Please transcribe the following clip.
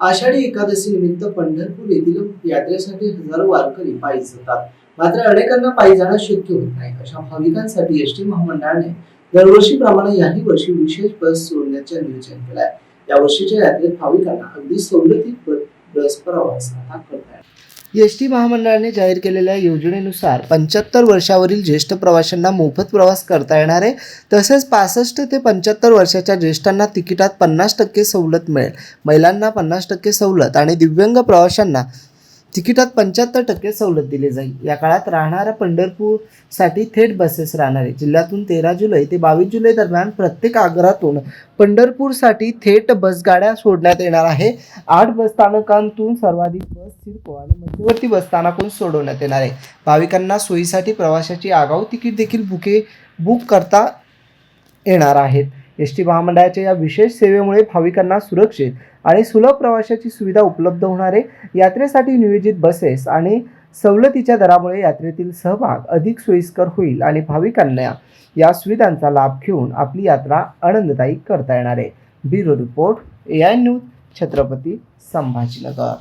आषाढी एकादशी निमित्त पंढरपूर येथील यात्रेसाठी हजारो वारकरी पायी जातात. मात्र अनेकांना पायी जाणं शक्य होत नाही. अशा भाविकांसाठी एस टी महामंडळाने दरवर्षीप्रमाणे याही वर्षी विशेष बस सोडण्याचे नियोजन केलं आहे या वर्षीच्या यात्रेत भाविकांना अगदी सवलतीत बस प्रवास आता एस टी महामंडळाने जाहीर केलेल्या योजनेनुसार पंच्याहत्तर वर्षावरील ज्येष्ठ प्रवाशांना मोफत प्रवास करता येणार आहे. तसेच पासष्ट ते पंच्याहत्तर वर्षाच्या ज्येष्ठांना तिकिटात पन्नास टक्के सवलत मिळेल. महिलांना पन्नास टक्के सवलत आणि दिव्यांग प्रवाशांना तिकिटात पंच्याहत्तर टक्के सवलत दिली जाईल. या काळात राहणाऱ्या पंढरपूरसाठी थेट बसेस राहणार. आहे जिल्ह्यातून तेरा जुलै ते बावीस जुलै दरम्यान प्रत्येक आगारातून पंढरपूरसाठी थेट बसगाड्या सोडण्यात येणार आहे. आठ बस स्थानकांतून सर्वाधिक बस सिडको आणि मध्यवर्ती बसस्थानकातून सोडवण्यात येणार आहे. भाविकांना सोयीसाठी प्रवाशाची आगाऊ तिकीट देखील बुके बुक करता येणार आहेत. एस टी महामंडळाच्या या विशेष सेवेमुळे भाविकांना सुरक्षित आणि सुलभ प्रवाशाची सुविधा उपलब्ध होणारे यात्रेसाठी नियोजित बसेस आणि सवलतीच्या दरामुळे यात्रेतील सहभाग अधिक सोयीस्कर होईल आणि भाविकांना या सुविधांचा लाभ घेऊन आपली यात्रा आनंददायी करता येणार आहे. Bureau report A I news Chhatrapati Sambhajinagar.